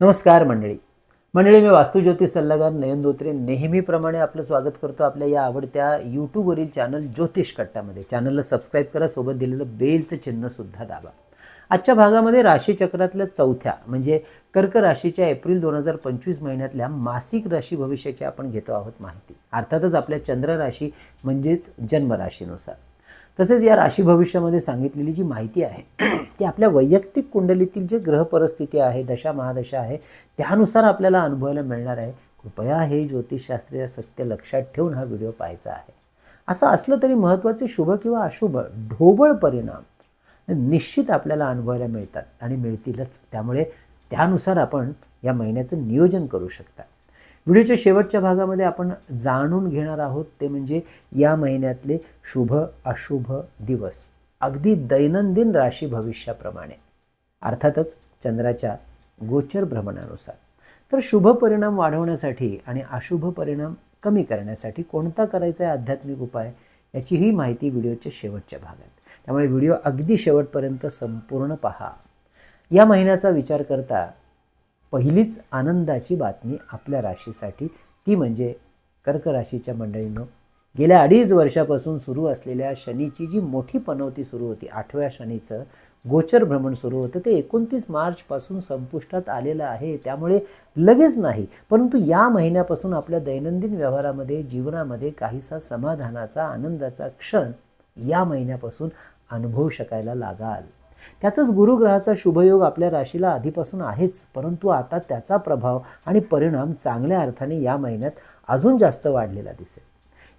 नमस्कार मंडळी. मंडळी मी वास्तुज्योतिष सल्लागार नयन धोत्रे. नेहमीप्रमाणे आपलं स्वागत करतो आपल्या या आवडत्या यूट्यूबवरील चॅनल ज्योतिष कट्टामध्ये चॅनलला सबस्क्राईब करा सोबत दिलेलं बेलचं चिन्हसुद्धा दाबा. आजच्या भागामध्ये राशीचक्रातल्या चौथ्या म्हणजे कर्क राशीच्या एप्रिल दोन हजार पंचवीस महिन्यातल्या मासिक राशी भविष्याची आपण घेतो आहोत माहिती. अर्थातच आपल्या चंद्र राशी म्हणजेच जन्मराशीनुसार तसेच या राशी भविष्यामध्ये सांगितलेली जी माहिती आहे ती आपल्या वैयक्तिक कुंडलीतील जे ग्रह परिस्थिती आहे दशा महादशा आहे त्यानुसार आपल्याला अनुभवायला मिळणार आहे. कृपया हे ज्योतिषशास्त्रीय सत्य लक्षात ठेवून हा व्हिडिओ पाहायचा आहे. असं असलं तरी महत्त्वाचे शुभ किंवा अशुभ ढोबळ परिणाम निश्चित आपल्याला अनुभवायला मिळतात आणि मिळतीलच. त्यामुळे त्यानुसार आपण या महिन्याचं नियोजन करू शकता. व्हिडिओच्या शेवटच्या भागामध्ये आपण जाणून घेणार आहोत ते म्हणजे या महिन्यातले शुभ अशुभ दिवस. अगदी दैनंदिन राशी भविष्याप्रमाणे. अर्थातच चंद्राच्या गोचर भ्रमणानुसार. तर शुभ परिणाम वाढवण्यासाठी आणि अशुभ परिणाम कमी करण्यासाठी कोणता करायचा आहे आध्यात्मिक उपाय याची ही माहिती व्हिडिओच्या शेवटच्या भागात. त्यामुळे व्हिडिओ अगदी शेवटपर्यंत संपूर्ण पहा. या महिन्याचा विचार करता पहिलीच आनंदाची बातमी आपल्या राशीसाठी. ती म्हणजे कर्क राशीच्या मंडळींनो गेल्या अडीच वर्षापासून सुरू असलेल्या शनीची जी मोठी पनवती सुरू होती आठव्या शनीचं गोचर भ्रमण सुरू होतं ते एकोणतीस मार्चपासून संपुष्टात आलेलं आहे त्यामुळे लगेच नाही. परंतु या महिन्यापासून आपल्या दैनंदिन व्यवहारामध्ये जीवनामध्ये काहीसा समाधानाचा आनंदाचा क्षण या महिन्यापासून अनुभवू शकायला लागाल. त्यातच गुरुग्रहाचा शुभयोग आपल्या राशीला आधीपासून आहेच परंतु आता त्याचा प्रभाव आणि परिणाम चांगल्या अर्थाने या महिन्यात अजून जास्त वाढलेला दिसेल.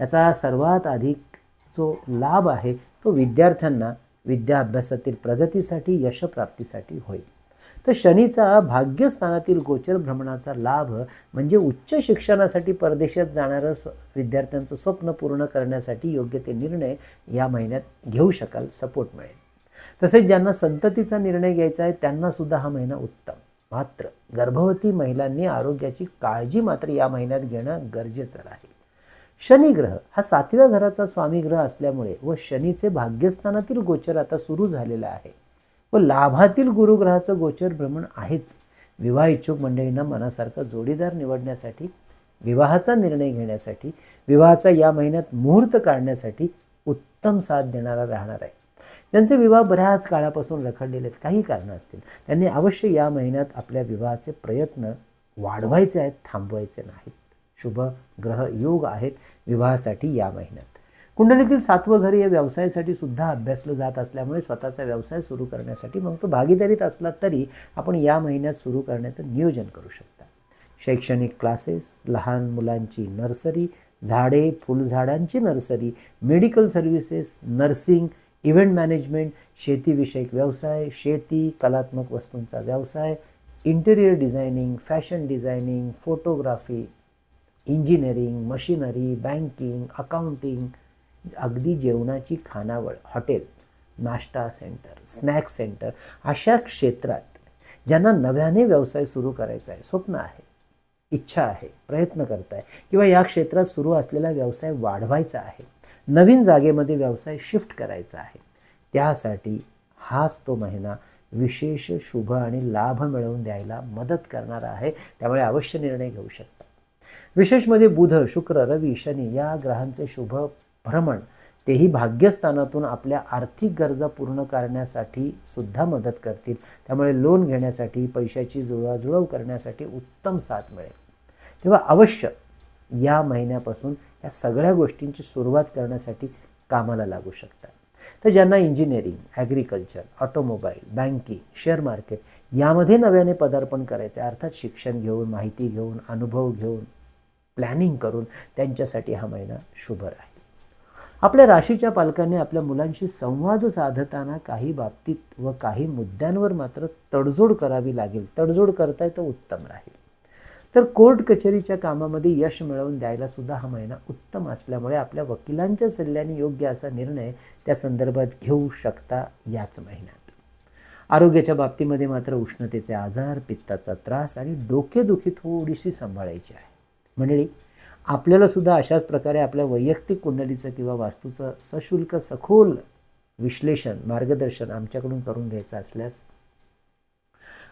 याचा सर्वात अधिक जो लाभ आहे तो विद्यार्थ्यांना विद्या अभ्यासातील प्रगतीसाठी यशप्राप्तीसाठी होईल. तर शनीचा भाग्यस्थानातील गोचर भ्रमणाचा लाभ म्हणजे उच्च शिक्षणासाठी परदेशात जाणारं स्व विद्यार्थ्यांचं स्वप्न पूर्ण करण्यासाठी योग्य ते निर्णय या महिन्यात घेऊ शकाल सपोर्ट मिळेल. तसेच ज्यांना संततीचा निर्णय घ्यायचा आहे त्यांना सुद्धा हा महिना उत्तम. मात्र गर्भवती महिलांनी आरोग्याची काळजी मात्र या महिन्यात घेणं गरजेचं राहील. शनिग्रह हा सातव्या घराचा स्वामी ग्रह असल्यामुळे व शनीचे भाग्यस्थानातील गोचर आता सुरू झालेलं आहे. व लाभातील गुरुग्रहाचं गोचर भ्रमण आहेच. विवाह इच्छुक मंडळींना मनासारखा जोडीदार निवडण्यासाठी विवाहाचा निर्णय घेण्यासाठी विवाहाचा या महिन्यात मुहूर्त काढण्यासाठी उत्तम साथ देणारा राहणार आहे. ज्यांचे विवाह बऱ्याच काळापासून रखडलेले आहेत. काही कारणं असतील. त्यांनी अवश्य या महिन्यात आपल्या विवाहाचे प्रयत्न वाढवायचे आहेत थांबवायचे नाहीत. शुभ ग्रह योग आहेत विवाहासाठी या महिन्यात. कुंडलीतील सातवं घर या व्यवसायासाठी सुद्धा अभ्यासलं जात असल्यामुळे स्वतःचा व्यवसाय सुरू करण्यासाठी मग तो भागीदारीत असला तरी आपण या महिन्यात सुरू करण्याचं नियोजन करू शकता. शैक्षणिक क्लासेस लहान मुलांची नर्सरी झाडे फुलझाडांची nursery medical services nursing event management शेतीविषयक व्यवसाय शेती कलात्मक वस्तूंचा व्यवसाय interior designing fashion designing photography engineering machinery banking accounting अगदी जेवणाची खानावळ हॉटेल नाश्ता सेंटर स्नॅक्स सेंटर अशा क्षेत्रात ज्यांना नव्याने व्यवसाय सुरू करायचा आहे स्वप्न आहे इच्छा आहे प्रयत्न करताय किंवा या क्षेत्रात सुरू असलेला व्यवसाय वाढवायचा आहे नवीन जागेमध्ये व्यवसाय शिफ्ट करायचा आहे. त्यासाठी हाच तो महिना विशेष शुभ आणि लाभ मिळवून द्यायला मदत करणारा आहे. त्यामुळे अवश्य निर्णय घेऊ शकता. विशेषमध्ये बुध शुक्र रवी शनी या ग्रहांचे शुभ भ्रमण तेही भाग्यस्थानातून आपल्या आर्थिक गरजा पूर्ण करण्यासाठी सुद्धा मदत करतील. त्यामुळे लोन घेण्यासाठी पैशाची जुळवाजुळव करण्यासाठी उत्तम साथ मिळेल. तेव्हा अवश्य या महिन्यापासून या सगळ्या गोष्टींची सुरुवात करण्यासाठी कामाला लागू शकतात. तर ज्यांना engineering agriculture automobile banking share market यामध्ये नव्याने पदार्पण करायचे अर्थात शिक्षण घेऊन माहिती घेऊन अनुभव घेऊन प्लॅनिंग करून त्यांच्यासाठी हा महिना शुभ राहील. आपल्या राशीच्या पालकांनी आपल्या मुलांशी संवाद साधताना काही बाबतीत व काही मुद्द्यांवर मात्र तडजोड करावी लागेल. तडजोड करताय तर उत्तम राहील. तर कोर्ट कचेरीच्या कामामध्ये यश मिळवून द्यायला सुद्धा हा महिना उत्तम असल्यामुळे आपल्या वकिलांच्या सल्ल्याने योग्य असा निर्णय त्या संदर्भात घेऊ शकता याच महिन्यात. आरोग्याच्या बाबतीमध्ये मात्र उष्णतेचे आजार पित्ताचा त्रास आणि डोकेदुखी थोडीशी सांभाळायची आहे. मंडळी आपल्याला सुद्धा अशाच प्रकारे आपल्या वैयक्तिक कुंडलीचं किंवा वास्तूचं सशुल्क सखोल विश्लेषण मार्गदर्शन आमच्याकडून करून घ्यायचं असल्यास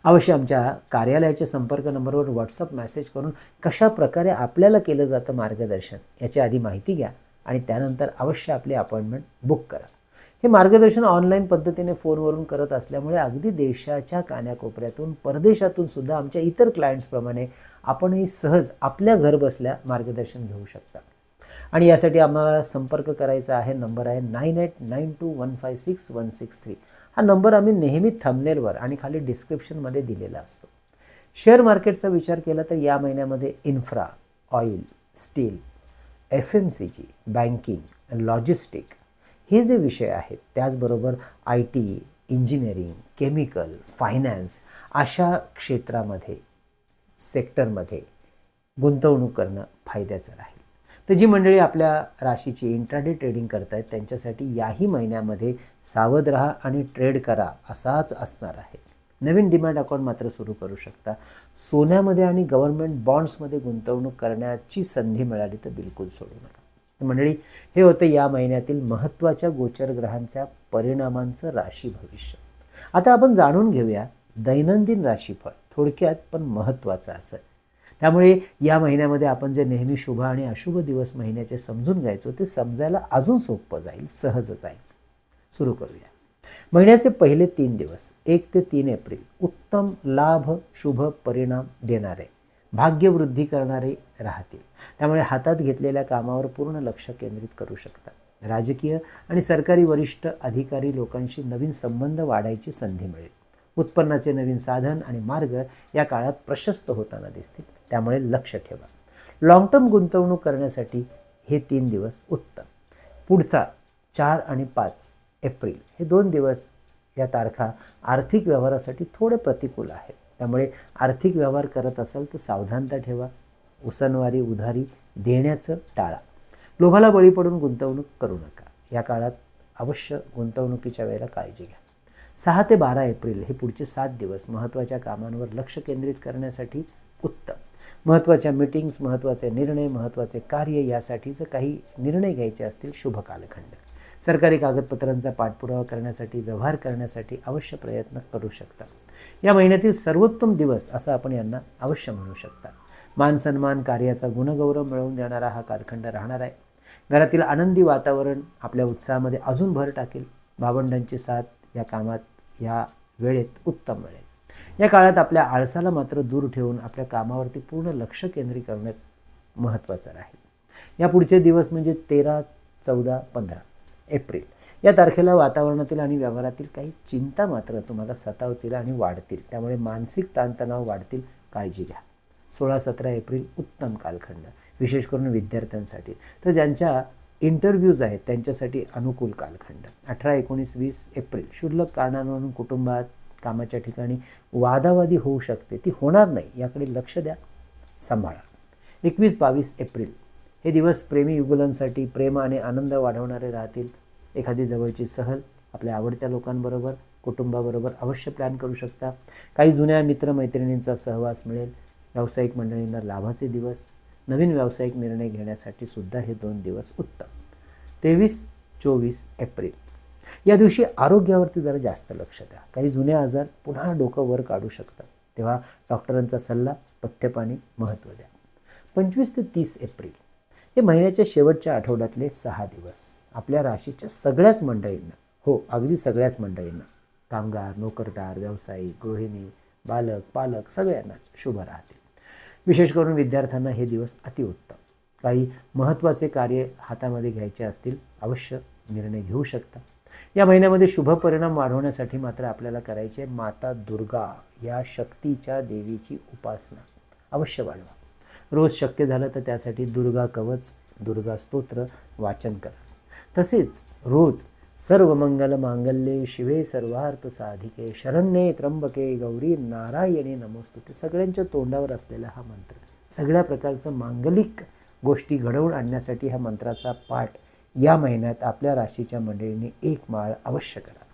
अवश्य आमच्या कार्यालयाच्या संपर्क नंबरवर व्हॉट्सअप मेसेज करून कशा प्रकारे आपल्याला केलं जातं मार्गदर्शन याची आधी माहिती घ्या आणि त्यानंतर अवश्य आपली अपॉइंटमेंट बुक करा. हे मार्गदर्शन ऑनलाईन पद्धतीने फोनवरून करत असल्यामुळे अगदी देशाच्या कान्याकोपऱ्यातून परदेशातून सुद्धा आमच्या इतर क्लायंट्सप्रमाणे आपणही सहज आपल्या घर बसल्या मार्गदर्शन घेऊ शकता. आणि यासाठी आम्हाला संपर्क करायचा आहे नंबर आहे nine eight nine two one five six one six three हा नंबर आम्ही नेहमी थंबनेलवर आणि खाली डिस्क्रिप्शनमध्ये दिलेला असतो. शेअर मार्केटचा विचार केला तर या महिन्यामध्ये infra oil steel F M C G banking logistic हे जे विषय आहेत त्याचबरोबर I T engineering chemical finance अशा क्षेत्रामध्ये सेक्टरमध्ये गुंतवणूक करणं फायद्याचं राहील. तर जी मंडळी आपल्या राशीची इंट्राडे ट्रेडिंग करतायत त्यांच्यासाठी याही महिन्यामध्ये सावध राहा आणि ट्रेड करा असाच असणार आहे. नवीन डिमॅट अकाउंट मात्र सुरू करू शकता. सोन्यामध्ये आणि गव्हर्नमेंट बॉन्ड्समध्ये गुंतवणूक करण्याची संधी मिळाली तर बिलकुल सोडू नका. मंडळी हे होतं या महिन्यातील महत्त्वाच्या गोचर ग्रहांच्या परिणामांचं राशी भविष्य. आता आपण जाणून घेऊया दैनंदिन राशीफळ. थोडक्यात पण महत्त्वाचं असं. त्यामुळे या महिन्यामध्ये आपण जे नेहमी शुभ आणि अशुभ दिवस महिन्याचे समजून घ्यायचो ते समजायला अजून सोपं जाईल सहज जाईल. सुरू करूया. महिन्याचे पहिले तीन दिवस एक ते तीन एप्रिल उत्तम लाभ शुभ परिणाम देणारे भाग्यवृद्धी करणारे राहतील. त्यामुळे हातात घेतलेल्या कामावर पूर्ण लक्ष केंद्रित करू शकतात राजकीय आणि सरकारी वरिष्ठ अधिकारी लोकांशी नवीन संबंध वाढायची संधी मिळेल. उत्पन्नाचे नवीन साधन आणि मार्ग या काळात प्रशस्त होताना दिसतील. त्यामुळे लक्ष ठेवा. लॉंग टर्म गुंतवणूक करण्यासाठी हे तीन दिवस उत्तम. पुढचा चार आणि पाच एप्रिल हे दोन दिवस या तारखा आर्थिक व्यवहारासाठी थोडे प्रतिकूल आहेत. त्यामुळे आर्थिक व्यवहार करत असाल तर सावधानता ठेवा. उसनवारी उधारी देण्याचं टाळा. लोभाला बळी पडून गुंतवणूक करू नका. या काळात अवश्य गुंतवणुकीच्या वेळेला काळजी घ्या. सहा ते बारा एप्रिल हे पुढचे सात दिवस महत्त्वाच्या कामांवर लक्ष केंद्रित करण्यासाठी उत्तम. महत्त्वाच्या मीटिंग्स महत्त्वाचे निर्णय महत्त्वाचे कार्य यासाठीचं काही निर्णय घ्यायचे असतील शुभ कालखंड. सरकारी कागदपत्रांचा पाठपुरावा करण्यासाठी व्यवहार करण्यासाठी अवश्य प्रयत्न करू शकता. या महिन्यातील सर्वोत्तम दिवस असं आपण यांना अवश्य म्हणू शकता. मान सन्मान कार्याचा गुणगौरव मिळवून देणारा हा कालखंड राहणार आहे. घरातील आनंदी वातावरण आपल्या उत्साहामध्ये अजून भर टाकेल. भावंडांची साथ या कामात या वेळेत उत्तम मिळेल. या काळात आपल्या आळसाला मात्र दूर ठेवून आपल्या कामावरती पूर्ण लक्ष केंद्रित करण्यात महत्त्वाचं राहील. या पुढचे दिवस म्हणजे तेरा चौदा पंधरा एप्रिल. या तारखेला वातावरणातील आणि व्यवहारातील काही चिंता मात्र तुम्हाला सतावतील आणि वाढतील. त्यामुळे मानसिक ताणतणाव वाढतील. काळजी घ्या. सोळा सतरा एप्रिल उत्तम कालखंड. विशेष करून विद्यार्थ्यांसाठी. तर ज्यांच्या इंटरव्ह्यूज आहेत त्यांच्यासाठी अनुकूल कालखंड. अठरा एकोणीस वीस एप्रिल. क्षुल्लक कारणांवरून कुटुंबात कामाच्या ठिकाणी वादावादी होऊ शकते. ती होणार नाही याकडे लक्ष द्या. सांभाळा. एकवीस बावीस एप्रिल. हे दिवस प्रेमी युगुलांसाठी प्रेम आणि आनंद वाढवणारे राहतील. एखादी जवळची सहल आपल्या आवडत्या लोकांबरोबर कुटुंबाबरोबर अवश्य प्लॅन करू शकता. काही जुन्या मित्रमैत्रिणींचा सहवास मिळेल. व्यावसायिक मंडळींना लाभाचे दिवस नवीन व्यावसायिक निर्णय घेण्यासाठी सुद्धा हे दोन दिवस उत्तम. तेवीस चोवीस एप्रिल. या दिवशी आरोग्यावरती जरा जास्त लक्ष द्या. काही जुने आजार पुन्हा डोकं वर काढू शकतात. तेव्हा डॉक्टरांचा सल्ला पथ्यपाणी महत्त्व द्या. पंचवीस ते तीस एप्रिल. हे महिन्याच्या शेवटच्या आठवड्यातले सहा दिवस. आपल्या राशीच्या सगळ्याच मंडळींना. हो अगदी सगळ्याच मंडळींना. कामगार नोकरदार व्यावसायिक गृहिणी बालक पालक सगळ्यांनाच शुभ राहते विशेष करून विद्यार्थ्यांना हे दिवस अतिउत्तम. काही महत्त्वाचे कार्य हातामध्ये घ्यायचे असतील अवश्य निर्णय घेऊ शकता. या महिन्यामध्ये शुभ परिणाम वाढवण्यासाठी मात्र आपल्याला करायचे माता दुर्गा या शक्तीच्या देवीची उपासना. अवश्य वाढवा. रोज शक्य झालं तर त्यासाठी दुर्गा कवच दुर्गा स्तोत्र वाचन करा. तसेच रोज सर्व मंगल मांगल्ये शिवे सर्वार्थ साधिके शरण्ये त्र्यंबके गौरी नारायणी नमोस्तुते. सगळ्यांच्या तोंडावर असलेला हा मंत्र. सगळ्या प्रकारचं मांगलिक गोष्टी घडवून आणण्यासाठी हा मंत्राचा पाठ या महिन्यात आपल्या राशीच्या मंडळींनी एक माळ अवश्य करा.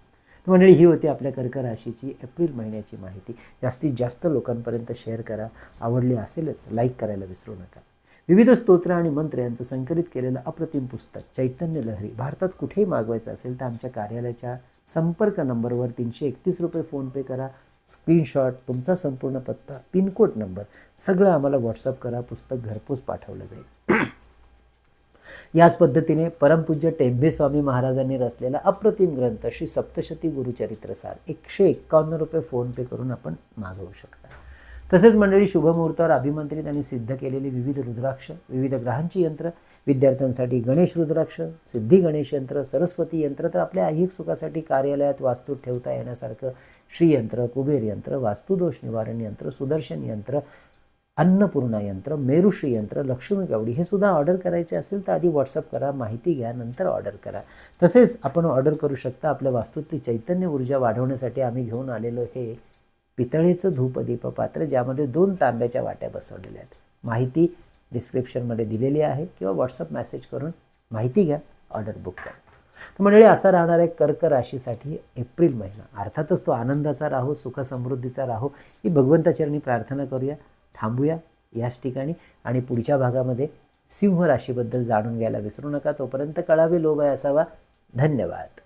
मंडळी ही होती आपल्या कर्क राशीची एप्रिल महिन्याची माहिती. जास्तीत जास्त लोकांपर्यंत शेअर करा. आवडली असेलच लाईक करायला विसरू नका. विविध स्तोत्र आणि मंत्र यांचं संकलित केलेलं अप्रतिम पुस्तक चैतन्य लहरी भारतात कुठेही मागवायचं असेल तर आमच्या कार्यालयाच्या संपर्क नंबरवर तीनशे एकतीस रुपये फोनपे करा स्क्रीनशॉट तुमचा संपूर्ण पत्ता पिनकोड नंबर सगळं आम्हाला व्हॉट्सअप करा पुस्तक घरपोच पाठवलं जाईल. याच पद्धतीने परमपूज्य टेंभे स्वामी महाराजांनी रचलेला अप्रतिम ग्रंथ श्री सप्तशती गुरुचरित्रसार एकशे एक्कावन्न रुपये फोनपे करून आपण मागवू शकता. तसेच मंडळी शुभमुहूर्तावर अभिमंत्रित आणि सिद्ध केलेली विविध रुद्राक्ष विविध ग्रहांची यंत्र विद्यार्थ्यांसाठी गणेश रुद्राक्ष सिद्धी गणेश यंत्र सरस्वती यंत्र तर आपल्या ऐहिक सुखासाठी कार्यालयात वास्तू ठेवता येण्यासारखं श्रीयंत्र कुबेर यंत्र वास्तुदोष निवारण यंत्र सुदर्शन यंत्र अन्नपूर्णा यंत्र मेरुश्री यंत्र लक्ष्मी गावडी हे सुद्धा ऑर्डर करायचे असेल तर आधी व्हॉट्सअप करा माहिती घ्या नंतर ऑर्डर करा. तसेच आपण ऑर्डर करू शकता आपल्या वास्तूतली चैतन्य ऊर्जा वाढवण्यासाठी आम्ही घेऊन आलेलो हे पितळेचं धूपदीप पात्र ज्यामध्ये दोन तांब्याच्या वाट्या बसवलेल्या आहेत. माहिती डिस्क्रिप्शनमध्ये दिलेली आहे किंवा व्हॉट्सअप मेसेज करून माहिती घ्या ऑर्डर बुक करा. तर मंडळी असा राहणार आहे कर्क राशीसाठी एप्रिल महिना. अर्थातच तो आनंदाचा राहो सुखसमृद्धीचा राहो ही भगवंताचरणी प्रार्थना करूया थांबूया याच ठिकाणी. आणि पुढच्या भागामध्ये सिंह राशीबद्दल जाणून घ्यायला विसरू नका. तोपर्यंत कळावे लोभ आहे असावा धन्यवाद.